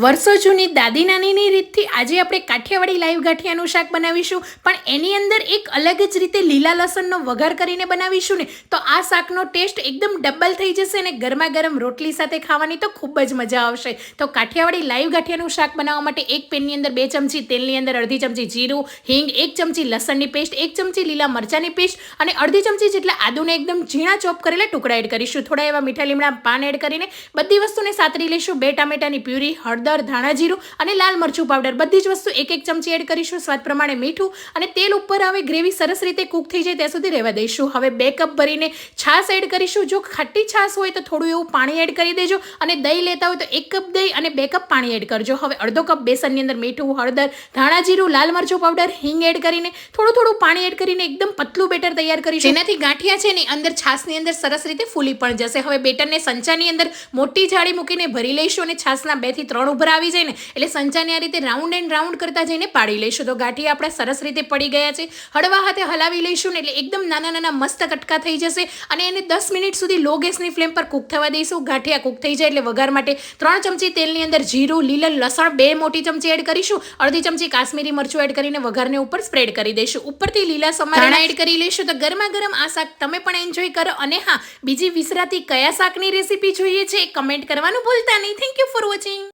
વર્ષો જૂની દાદી નાનીની રીતથી આજે આપણે કાઠિયાવાડી લાઈવ ગાંઠિયાનું શાક બનાવીશું, પણ એની અંદર એક અલગ જ રીતે લીલા લસણનો વઘાર કરીને બનાવીશું ને, તો આ શાકનો ટેસ્ટ એકદમ ડબલ થઈ જશે અને ગરમા ગરમ રોટલી સાથે ખાવાની તો ખૂબ જ મજા આવશે. તો કાઠિયાવાડી લાઈવ ગાંઠિયાનું શાક બનાવવા માટે એક પેનની અંદર બે ચમચી તેલની અંદર અડધી ચમચી જીરું, હિંગ, એક ચમચી લસણની પેસ્ટ, એક ચમચી લીલા મરચાંની પેસ્ટ અને અડધી ચમચી જેટલા આદુને એકદમ ઝીણા ચોપ કરેલા ટુકડા એડ કરીશું. થોડા એવા મીઠા લીમડા પાન એડ કરીને બધી વસ્તુને સાતરી લઈશું. બે ટામેટાની પ્યુરી, હળદર ધાણા જીરું અને લાલ મરચું પાવડર બધી જ વસ્તુ એક એક ચમચી એડ કરીશું. સ્વાદ પ્રમાણે મીઠું અને તેલ ઉપર હવે ગ્રેવી સરસ રીતે કૂક થઈ જાય ત્યાં સુધી રહેવા દઈશું. હવે બે કપ ભરીને છાશ એડ કરીશું. જો ખાટી છાશ હોય તો થોડું એવું પાણી એડ કરી દેજો અને દહીં લેતા હોય તો એક કપ દહીં અને બે કપ પાણી એડ કરજો. હવે અડધો કપ બેસનની અંદર મીઠું, હળદર, ધાણા જીરું, લાલ મરચું પાવડર હિંગ એડ કરીને થોડું થોડું પાણી એડ કરીને એકદમ પતલું બેટર તૈયાર કરીશું. જેનાથી ગાંઠિયા છે ને અંદર છાશની અંદર સરસ રીતે ફૂલી પણ જશે. હવે બેટરને સંચાની અંદર મોટી જાળી મૂકીને ભરી લઈશું અને છાશના બેથી ત્રણ ઉપર આવી જાય ને એટલે સંચાને આ રીતે રાઉન્ડ એન્ડ રાઉન્ડ કરતા જઈને પાડી લઈશું. તો ગાંઠી આપણે સરસ રીતે પડી ગયા છે. હળવા હાથે હલાવી લઈશું ને એટલે એકદમ નાના નાના મસ્ત કટકા થઈ જશે અને એને દસ મિનિટ સુધી લો ગેસની ફ્લેમ પર કૂક થવા દઈશું. ગાંઠિયા કૂક થઈ જાય એટલે વઘાર માટે ત્રણ ચમચી તેલની અંદર જીરું લીલા લસણ બે મોટી ચમચી એડ કરીશું. અડધી ચમચી કાશ્મીરી મરચું એડ કરીને વઘારને ઉપર સ્પ્રેડ કરી દઈશું. ઉપરથી લીલા સમારણા એડ કરી લઈશું. તો ગરમા ગરમ આ શાક તમે પણ એન્જોય કરો. અને હા બીજી વિસરાતી કયા શાકની રેસીપી જોઈએ છે એ કમેન્ટ કરવાનું ભૂલતા નહીં. Thank you for watching